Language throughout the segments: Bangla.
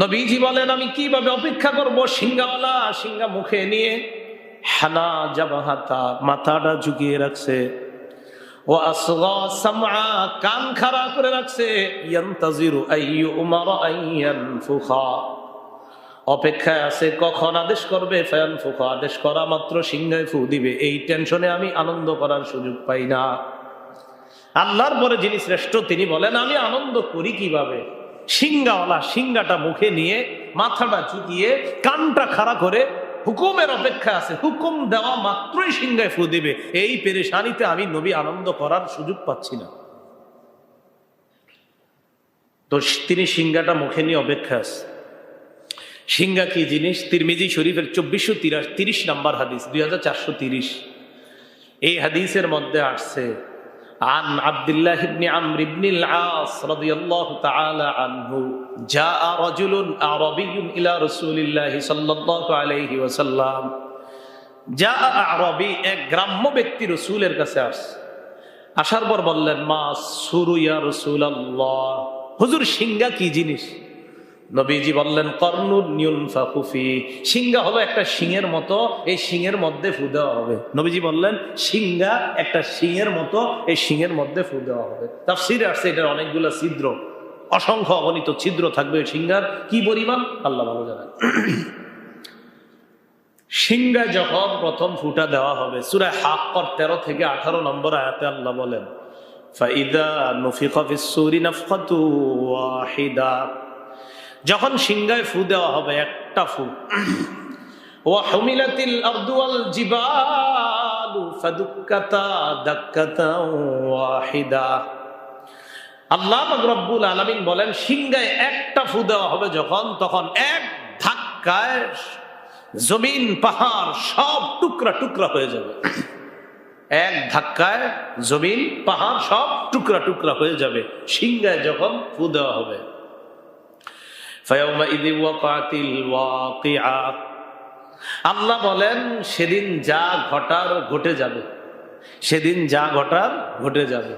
নবীজি বলেন, আমি কীভাবে অপেক্ষা করব সিঙ্গাওয়ালা সিঙ্গা মুখে নিয়ে হানা জাবাহাতা মাথাটা ঝুঁকিয়ে রাখছে। ও কান খাড়া করে রাখছে। ইয়ান্তাজিরু আইয়ু উমার আইয়ান ফুখা অপেক্ষায় আছে, কখন আদেশ করবে? ফ্যান ফুখা আদেশ করা মাত্র সিংহায় ফু দিবে। এই টেনশনে আমি আনন্দ করার সুযোগ পাই না। আল্লাহর পরে যিনি শ্রেষ্ঠ, তিনি বলেন, আমি আনন্দ করি কীভাবে? সিঙ্গাওয়ালা সিঙ্গাটা মুখে নিয়ে, মাথাটা চুকিয়ে কানটা খাড়া করে হুকুমের অপেক্ষা আছে। হুকুম দেওয়া মাত্রই সিংহায় ফু দিবে। এই পেরেশানিতে আমি নবী আনন্দ করার সুযোগ পাচ্ছি না। তো তিনি সিংহাটা মুখে নিয়ে অপেক্ষা আছে। সিংহা কি জিনিস? তিরমিজি শরীফের চব্বিশশো তিরাশ নাম্বার হাদিস, দুই এই হাদিসের মধ্যে আসছে عن عبد الله بن عمرو بن العاص رضي الله تعالى عنه جاء رجل أعربي إلى رسول الله صلى الله عليه وسلم جاء أعربي এক গ্রাম্য ব্যক্তি রসুলের কাছে আসছে আসার পর বললেন মা সুরু ইয়া রসুল আল্লাহ হুজুর সিংহা কি জিনিস নবীজি বললেন নিউন ফাকুফি সিংহা হলো একটা সিংহের মতো, এই সিংহের মধ্যে ফু দেওয়া হবে। নবীজি বললেন, সিংহা একটা সিংহের মতো, এই সিংহের মধ্যে ফু দেওয়া হবে। তার সিরে আসছে এটার অনেকগুলো ছিদ্র। অসংখ্য অগণিত ছিদ্র থাকবে ওই সিংহার। কি পরিমাণ? আল্লাহ ভালো জানেন। সিংহা যখন প্রথম ফুটা দেওয়া হবে সুরায় হাক্কর তেরো থেকে আঠারো নম্বর আয়াতে আল্লাহ বলেন, ফাইদা নফিকা নাফকাতু ওয়াহিদা। যখন সিংহায় ফু দেওয়া হবে, একটা ফু। ও হমিলাতিল আব্দুয়াল জিবালু ফাদুক্কাতা দাক্কাতা ওয়াহিদা। আল্লাহ রব্বুল আলমিন বলেন, সিংহায় একটা ফু দেওয়া হবে যখন, তখন এক ধাক্কায় জমিন, পাহাড় সব টুকরা টুকরা হয়ে যাবে। এক ধাক্কায় জমিন, পাহাড় সব টুকরা টুকরা হয়ে যাবে। সিংহায় যখন ফু দেওয়া হবে আল্লাহ বলেন, সেদিন যা ঘটার ঘটে যাবে। সেদিন যা ঘটার ঘটে যাবে।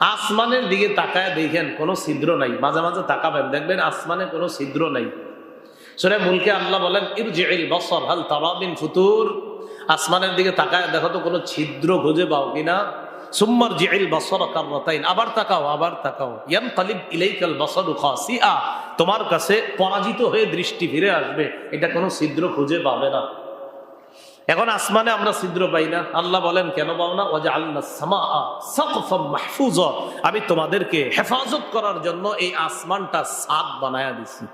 আসমানের দিকে তাকায় দেখেন, কোনো ছিদ্র নাই। মাঝে মাঝে তাকাবেন, দেখবেন আসমানে কোনো ছিদ্র নাই। শুনে মুলকে আল্লাহ বলেন ফুতুর? আসমানের দিকে তাকায় দেখো তো কোনো ছিদ্র খুঁজে পাও কিনা। সুম্মার জিল বসর কারতাইন আবার তাকাও আবার তাকাও। ইয়াম তালিব ইলাইকাল বসর খাসিআ তোমার কাছে পরাজিত হয়ে দৃষ্টি ফিরে আসবে। এটা কোনো ছিদ্র খুঁজে পাবে না। এখন আসমানে আমরা ছিদ্র পাই না। আল্লাহ বলেন, কেন পাও না? ওয়াজা আল্লাহ আমি তোমাদেরকে হেফাজত করার জন্য এই আসমানটা সাত বানায়া দিছি।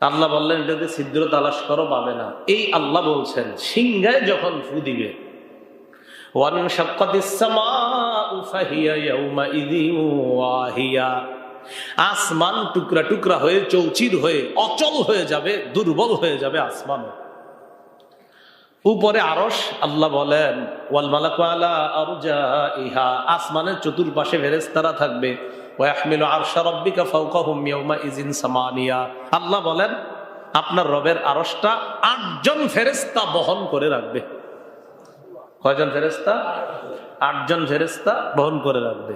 আল্লাহ বললেন, এটাতে ছিদ্র তালাশ করো, পাবে না। এই আল্লাহ বলছেন, সিংহায় যখন ফু দিবে আসমান টুকরা টুকরা হয়ে, চৌচির হয়ে, অচল হয়ে যাবে, দুর্বল হয়ে যাবে আসমান উপরে আরস আল্লাহ বলেন, ওয়াল ইহা আসমানের চতুর্পাশে ফেরেশতারা থাকবে। ইজিন সামানিয়া। আল্লাহ বলেন, আপনার রবের আরশটা আটজন ফেরেস্তা বহন করে রাখবে। কয়জন ফেরেস্তা আটজন ফেরেস্তা বহন করে রাখবে।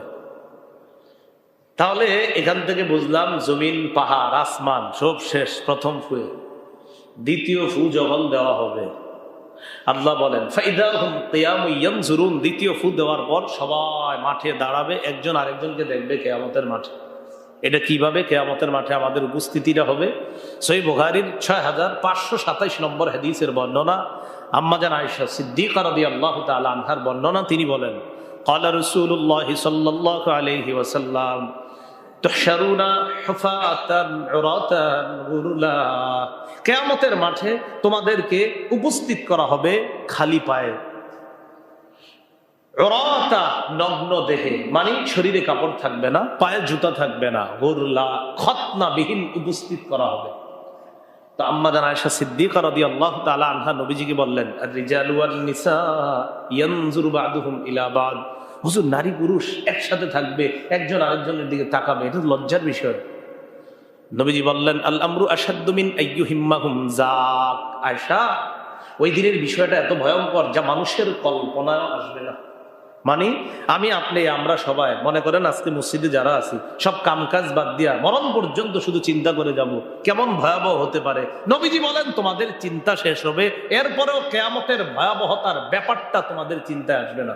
তাহলে এখান থেকে বুঝলাম জমিন, পাহাড়, আসমান সব শেষ, প্রথম ফুয়ে দ্বিতীয় ফু যখন দেওয়া হবে, আল্লাহ বলেন জুরুন দ্বিতীয় ফু দেওয়ার পর সবাই মাঠে দাঁড়াবে, একজন আরেকজনকে দেখবে কেয়ামতের মাঠে। এটা কীভাবে? কেয়ামতের মাঠে আমাদের উপস্থিতিটা হবে। সই বুহারির ছয় হাজার পাঁচশো সাতাইশ নম্বর হাদিসের বর্ণনা আম্মাজান আয়সা সিদ্দিক রবি আল্লাহ তালা আনহার বর্ণনা তিনি বলেন, কলা রসুল্লাহ সাল্লাহ আলহি ওসাল্লাম কেয়ামতের মাঠে তোমাদেরকে উপস্থিত করা হবে খালি পায়ে। নগ্ন দেহে মানে শরীরে কাপড় থাকবে না, পায়ে জুতা থাকবে না, গরুলা খতনা বিহীন উপস্থিত করা হবে। তো আম্মাদান আয়সা সিদ্দিকা রাদি আল্লাহ তালা আনহা নবীজিকে বললেন বাদুহুম হুজুর, নারী পুরুষ একসাথে থাকবে, একজন আরেকজনের দিকে তাকাবে, এটা লজ্জার বিষয়। নবীজি বললেন, আল আমরু আসাদ্দমিন আইয়ু হিম্মাহুম জাক আয়সা ওই দিনের বিষয়টা এত ভয়ঙ্কর যা মানুষের কল্পনায় আসবে না। মানে আমি আপনি, আমরা সবাই, মনে করেন আজকে মসজিদে যারা আছি, সব কামকাজ বাদ দিয়া মরণ পর্যন্ত শুধু চিন্তা করে যাব, কেমন ভয়াবহ হতে পারে? নবীজি বলেন, তোমাদের চিন্তা শেষ হবে, এরপরেও কেয়ামতের ভয়াবহতার ব্যাপারটা তোমাদের চিন্তায় আসবে না।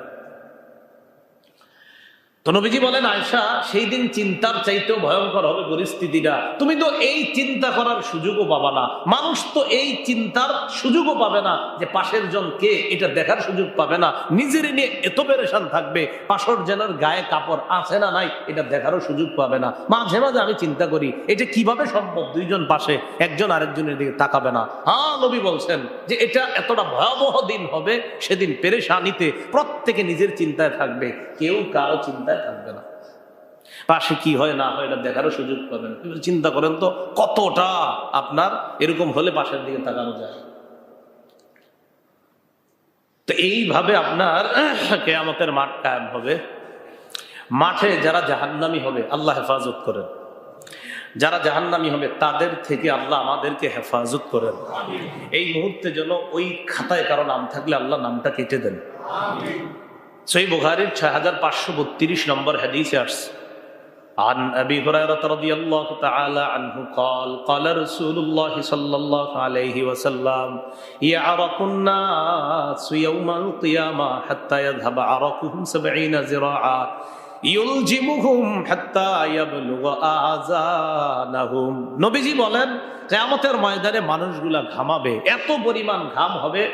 তো নবীজি বলেন আয়সা সেই দিন চিন্তার চাইতেও ভয়ঙ্কর হবে পরিস্থিতিটা। তুমি তো এই চিন্তা করার সুযোগও পাবা না। মানুষ তো এই চিন্তার সুযোগও পাবে না যে পাশের জন কে এটা দেখার সুযোগ পাবে না। নিজের নিয়ে এত পেরেশান থাকবে, পাশর জনের গায়ে কাপড় আছে না নাই, এটা দেখারও সুযোগ পাবে না। মাঝে মাঝে আমি চিন্তা করি, এটা কীভাবে সম্ভব? দুইজন পাশে একজন আরেকজনের দিকে তাকাবে না। হ্যাঁ নবী বলছেন যে এটা এতটা ভয়াবহ দিন হবে, সেদিন পেরেশানিতে প্রত্যেকে নিজের চিন্তায় থাকবে। কেউ কারও চিন্তায় থাকবে না। পাশে কি হয় না হয় এটা দেখারও সুযোগ পাবেন। চিন্তা করেন তো কতটা আপনার এরকম হলে পাশের দিকে তাকানো যায়? তো এইভাবে আপনার কেয়ামতের মাঠ কায়েম হবে। মাঠে যারা জাহান্নামি হবে আল্লাহ হেফাজত করেন। যারা জাহান্নামি হবে তাদের থেকে আল্লাহ আমাদেরকে হেফাজত করেন। এই মুহূর্তে যেন ওই খাতায় কারও নাম থাকলে আল্লাহ নামটা কেটে দেন। সই বুখারির ছয় হাজার পাঁচশো বত্রিশ নম্বর হাদিসে আসছে عن أبي هريرة رضي الله تعالى عنه قال قال رسول الله صلى الله عليه وسلم يعرق الناس يوم القيامة حتى يذهب عرقهم سبعين زراعا নবীজি বলেন ময়দানে মানুষগুলা ঘামাবে, এত পরিমাণ ঘাম হবে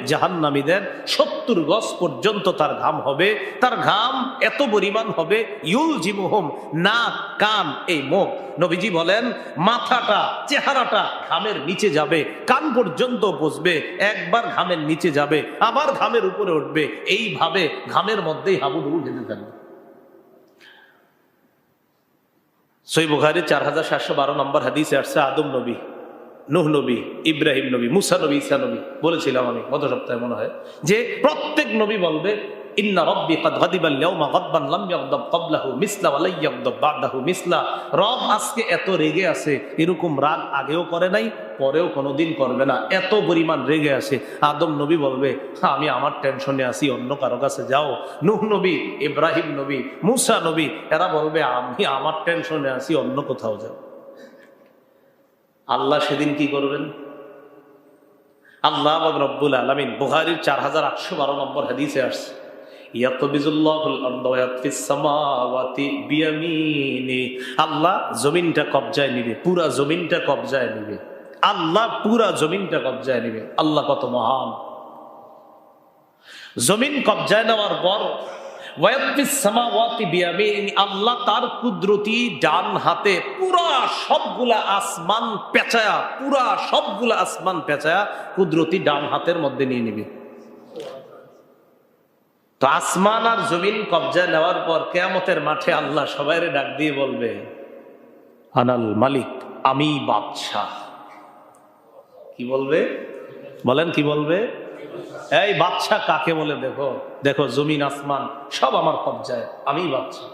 পর্যন্ত তার ঘাম হবে। তার ঘাম এত পরিমাণ হবে, ইউলজিমুহুম নাক, কান, এই মুখ। নবীজি বলেন, মাথাটা, চেহারাটা ঘামের নিচে যাবে, কান পর্যন্ত বসবে একবার ঘামের নিচে যাবে, আবার ঘামের উপরে উঠবে। এইভাবে ঘামের মধ্যেই হাবুডুবু খেতে থাকবে। সই বুখারি চার হাজার সাতশো বারো নম্বর হাদিসে আসছে, আদম নবী, নুহ নবী, ইব্রাহিম নবী, মুসা নবী ইসা নবী বলেছিলাম আমি, গত সপ্তাহে মনে হয়, যে প্রত্যেক নবী বলবে ইন্না মিসলা মিসলা। রব আজকে এত রেগে আছে এরকম রাগ আগেও করে নাই পরেও কোনোদিন করবে না। এত পরিমাণ রেগে আছে। আদম নবী বলবে "হ্যাঁ, আমি আমার টেনশনে আছি অন্য কারও কাছে যাও। নুহ নবী ইব্রাহিম নবী মুসা নবী এরা বলবে আমি আমার টেনশনে আছি অন্য কোথাও যাও। আল্লাহ সেদিন কি করবেন? আল্লাহ রব্বুল আলমিন বুহারির চার হাজার আটশো বারো নম্বর হাদিসে আসছে। আল্লাহ জমিনটা কবজায় নিবে, পুরা জমিনটা কবজায় নিবে। আল্লাহ পুরা জমিনটা কবজায় নিবে। আল্লাহ কত মহান। জমিন কবজায় নেওয়ার পর আল্লাহ তার কুদরতি ডান হাতে পুরা সবগুলা আসমান পেঁচায়া, পুরা সবগুলা আসমান পেঁচায়া কুদরতি ডান হাতের মধ্যে নিয়ে নিবে। তো আসমান আর জমিন কবজায় নেওয়ার পর কেয়ামতের মাঠে আল্লাহ সবাই ডাক দিয়ে বলবে, আনাল মালিক, আমি বাদশাহ। কি বলবে? বলেন কি বলবে? এই বাচ্চা কাকে বলে দেখো? দেখো, জমিন, আসমান, সব আমার কবজায়, আমি বাচ্চা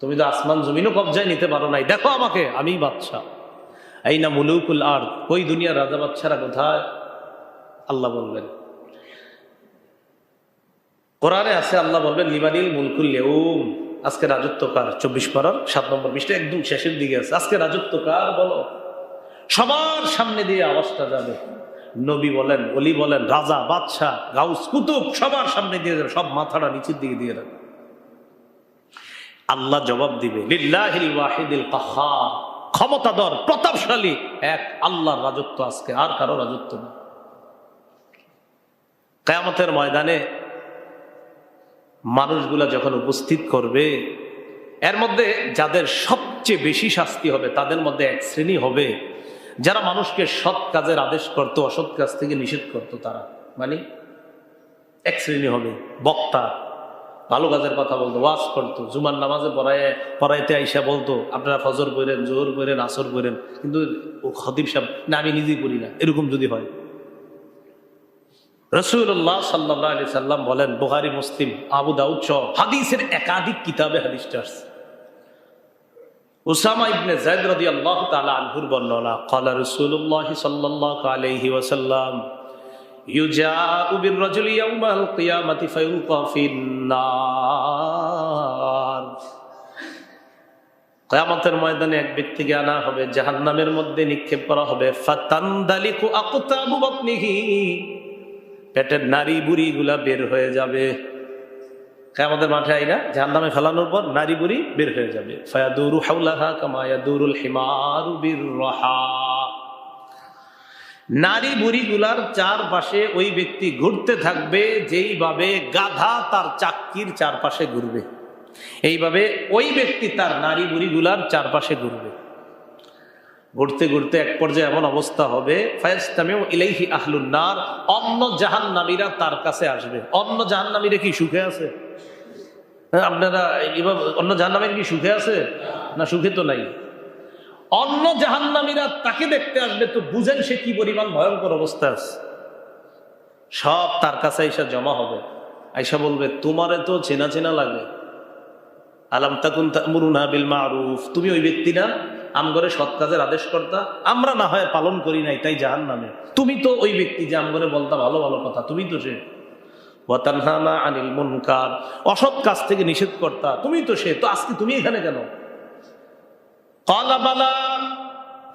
তুমি তো আসমান, জমিনও কবজায় নিতে পারো নাই। দেখো আমাকে, আমি বাচ্চা এই না মুলুকুল আর ওই দুনিয়ার রাজা বাচ্চারা কোথায়? আল্লাহ বলবেন। কোরআনে আছে, আল্লাহ বলবেন, লিবানিল মুলকুল লেউম। আজকে রাজত্ব কার? চব্বিশ পারার সাত নম্বর মিষ্টি একদম শেষের দিকে আছে। আজকে রাজত্ব কার বলো? সবার সামনে দিয়ে আওয়াজটা যাবে। নবী বলেন অলি বলেন, রাজা, বাদশাহ, গাউস, কুতুব, সবার সামনে দিয়ে যাবে, সব মাথাটা নিচের দিকে দিয়ে রাখবে আল্লাহ জবাব দিবে ক্ষমতাধর, প্রতাপশালী। এক, আল্লাহর রাজত্ব আজকে, আর কারও রাজত্ব না। কেয়ামতের ময়দানে মানুষগুলা যখন উপস্থিত করবে, এর মধ্যে যাদের সবচেয়ে বেশি শাস্তি হবে, তাদের মধ্যে এক শ্রেণি হবে। যারা মানুষকে সৎ কাজের আদেশ করত, অসৎ কাজ থেকে নিষেধ করত, তারা মানে এক শ্রেণি হবে। বক্তা, ভালো কাজের কথা বলতো, ওয়াজ করতো, জুমার নামাজে পড়ায়, পড়াইতে আইসা বলতো, আপনারা ফজর করেন জোহর করেন আসর করেন কিন্তু ও খতিব সাহেব, না, আমি নিজেই করি না। এরকম যদি হয়। রসুল্লাহ সাল্লাহ আলি সাল্লাম বলেন বুহারি মুসলিম, আবু দাউদ সহ হাদিসের একাধিক কিতাবে হাদিসটা আসছে। উসামা ইবনে জায়দ রাদিয়াল্লাহু তাআলা আনহুর বর্ণনা সাল্লাল্লাহু আলাইহি ওয়াসাল্লাম, ইউজাউ বিররাজুলি ইয়াউমাল কিয়ামাতি ফায়ুলকা ফিন্নার। কিয়ামতের ময়দানে এক ব্যক্তিকে আনা হবে, জাহান্নামের মধ্যে নিক্ষেপ করা হবে, ফাতানদালিকু আকতাবু পেটের নারী বুড়ি গুলা বের হয়ে যাবে। আমাদের মাঠে আইনা জাহান নামে ফেলানোর পর নারী বুড়ি বের হয়ে যাবে। ফায়াদুরু হাউলাহা কামায়া দুরুল হিমারু নারী বুড়িগুলার চারপাশে ওই ব্যক্তি ঘুরতে থাকবে, যেইভাবে গাধা তার চাক্কির চারপাশে ঘুরবে। এইভাবে ওই ব্যক্তি তার নারী বুড়িগুলার চারপাশে ঘুরবে। ঘুরতে ঘুরতে এক পর্যায়ে এমন অবস্থা হবে ফায়াস্তামেও ইলাইহি আহলুন্নার অন্য জাহান্নামীরা তার কাছে আসবে। অন্য জাহান্নামীরা কি সুখে আছে? হ্যাঁ, আপনারা অন্য জাহান্নামীর কি সুখে আছে? না সুখে তো নাই। অন্য জাহান্নামীরা তাকে দেখতে আসবে তো বুঝেন সে কি পরিমাণ ভয়ঙ্কর অবস্থা আছে। সব তার কাছে আইসা জমা হবে। আইসা বলবে তোমারে তো চেনা চেনা লাগে। আলাম তাকুন তামুরুনা বিল মারুফ। তুমি ওই ব্যক্তি না? আমগরে সৎ কাজের আদেশ করতা আমরা না হয় পালন করি নাই, তাই জাহান নামে তুমি তো ওই ব্যক্তি যে আমগরে বলতা ভালো ভালো কথা, তুমি তো সে। ওয়াতানহানা আনিল মুনকার, অসৎ কাজ থেকে নিষেধ করতা তুমি তো সে, তো আজকে তুমি এখানে কেন? কলা বালা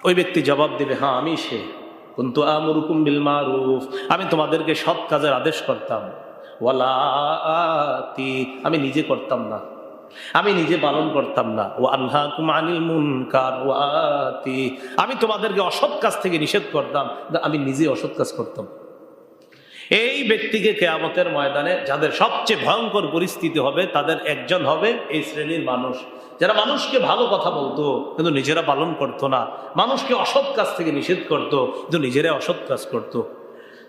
ওই ব্যক্তি জবাব দিবে হ্যাঁ আমি সে। কিন্তু আমরুকুম বিল মারুফ, আমি তোমাদেরকে সৎ কাজের আদেশ করতাম ওয়ালা আমি নিজে করতাম না। আমি নিজে পালন করতাম না। ও আল্লাহ আতি। আমি তোমাদেরকে অসৎ কাজ থেকে নিষেধ করতাম আমি নিজে অসৎ কাজ করতাম। এই ব্যক্তিকে কেয়ামতের ময়দানে যাদের সবচেয়ে ভয়ঙ্কর পরিস্থিতি হবে, তাদের একজন হবে এই শ্রেণির মানুষ। যারা মানুষকে ভালো কথা বলতো, কিন্তু নিজেরা পালন করতো না। মানুষকে অসৎ কাজ থেকে নিষেধ করতো, কিন্তু নিজেরা অসৎ কাজ করতো।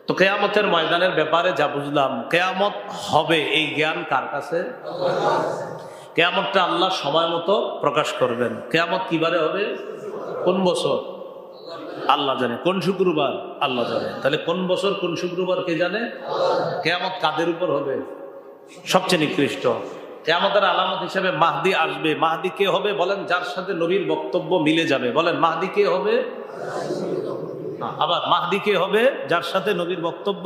তো কেয়ামতের ময়দানের ব্যাপারে যা বুঝলাম, কেয়ামত হবে এই জ্ঞান কার কাছে? কেয়ামতটা আল্লাহ সময় মতো প্রকাশ করবেন। কেয়ামত কিবারে হবে? কোন বছর? আল্লাহ জানে। কোন শুক্রবার? আল্লাহ জানে। তাহলে কোন বছর, কোন শুক্রবার কে জানে? কেয়ামত কাদের উপর হবে? সবচেয়ে নিকৃষ্ট। কেয়ামতের আলামত হিসেবে মাহদি আসবে। মাহদি কে হবে বলেন? যার সাথে নবীর বক্তব্য মিলে যাবে। বলেন, মাহদি কে হবে? আবার মাহদি কে হবে? যার সাথে নবীর বক্তব্য